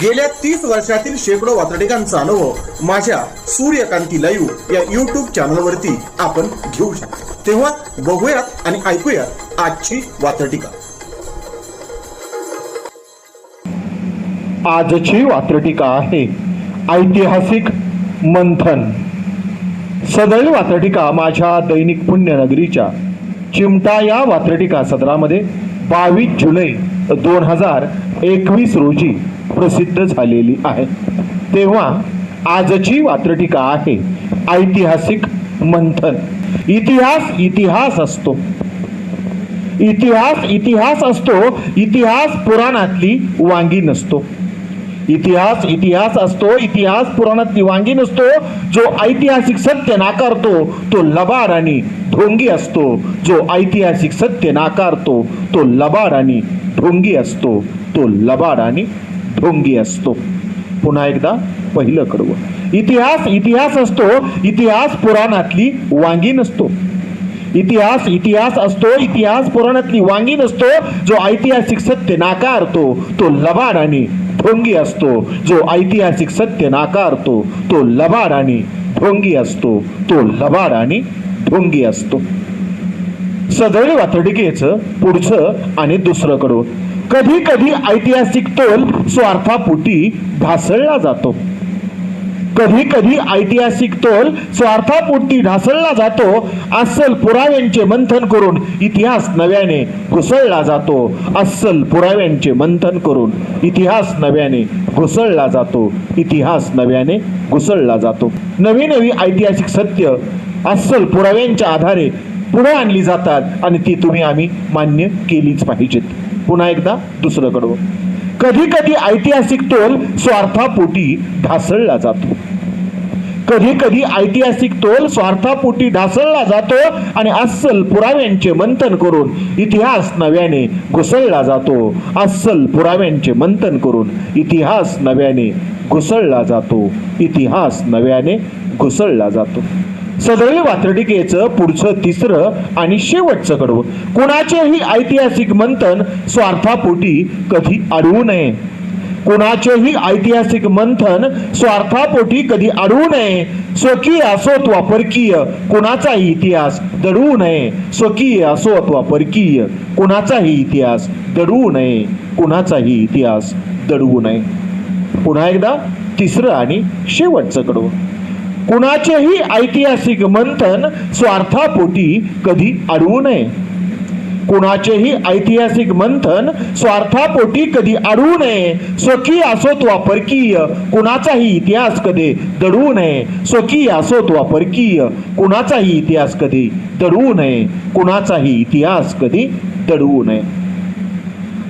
गेल्या तीस वर्षातील शेकडो वातडिकांचा अनुभव माझ्या सूर्यकांती लाईव्ह या युट्यूब चॅनलवरती आपण घेऊ शकतो. तेव्हा बघूयात आणि ऐकूयात आजची वातडिका आजची वात्रटिका आहे ऐतिहासिक मंथन. सदैव वात्रटिका माझ्या दैनिक पुण्यनगरीच्या चिमटा या वात्रटिका सदरामध्ये बावीस जुलै दोन हजार एकवीस रोजी प्रसिद्ध झालेली आहे. तेव्हा आजची वात्रटिका आहे ऐतिहासिक मंथन. इतिहास इतिहास असतो. इतिहास इतिहास असतो इतिहास पुराणातली वांगी नसतो. इतिहास इतिहास असतो इतिहास पुराणातली वांगी नसतो. जो ऐतिहासिक सत्य नाकारतो तो लबार आणि ढोंगी असतो. जो ऐतिहासिक सत्य नाकारतो तो लबार आणि ढोंगी असतो. तो लबार आणि ढोंगी असतो. पुन्हा एकदा पहिलं कडवं. इतिहास इतिहास असतो इतिहास पुराणातली वांगी नसतो. इतिहास इतिहास असतो इतिहास पुराणातली वांगी नसतो जो ऐतिहासिक सत्य नाकारतो तो लबाड आणि ढोंगी असतो. जो ऐतिहासिक सत्य नाकारतो तो लबाड आणि ढोंगी असतो. तो लबाड आणि ढोंगी असतो. सदैव वातडिकेचं पुढचं आणि दुसरं कडवं. कधी कधी ऐतिहासिक तोल स्वार्थापोटी ढासळला जातो. कधी कधी ऐतिहासिक तोल स्वार्थापोटी ढासळला जातो अस्सल पुराव्यांचे मंथन करून इतिहास नव्याने घुसळला जातो. अस्सल पुराव्यांचे मंथन करून इतिहास नव्याने घुसळला जातो. इतिहास नव्याने घुसळला जातो. नवी नवी ऐतिहासिक सत्य अस्सल पुराव्यांच्या आधारे पुढे आणली जातात आणि ती तुम्ही आम्ही मान्य केलीच पाहिजेत. पुन्हा एकदा दुसरं कडवं कधी कधी ऐतिहासिक तोल स्वार्थापोटी ढासळला जातो. कधी कधी ऐतिहासिक तोल स्वार्थापोटी ढासळला जातो आणि अस्सल पुराव्यांचे मंथन करून इतिहास नव्याने घुसळला जातो. अस्सल पुराव्यांचे मंथन करून इतिहास नव्याने घुसळला जातो. इतिहास नव्याने घुसळला जातो. सदैव वात्रटिकेचं पुढचं तिसरं आणि शेवटचं कडवं. कुणाचेही ऐतिहासिक मंथन स्वार्थापोटी कधी अडवू नये. कुणाचेही ऐतिहासिक मंथन स्वार्थापोटी कधी अडवू नये. स्वकीय असो अथवा परकीय कुणाचाही इतिहास दडवू नये. स्वकीय असो अथवा परकीय कुणाचाही इतिहास दडवू नये. कुणाचाही इतिहास दडवू नये. पुन्हा एकदा तिसरं आणि शेवटचं कडवं. कुणाचेही ऐतिहासिक मंथन स्वार्थापोटी कधी अडवू नये. कुणाचेही ऐतिहासिक मंथन स्वार्थापोटी कधी अडवू नये. स्वकीय असोत वा परकीय कुणाचाही इतिहास कधी दडवू नये. स्वकीय असोत वा परकीय कुणाचाही इतिहास कधी दडवू नये. कुणाचाही इतिहास कधी दडवू नये.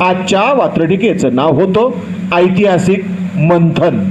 आजच्या वात्रटिकेचं नाव होतं ऐतिहासिक मंथन.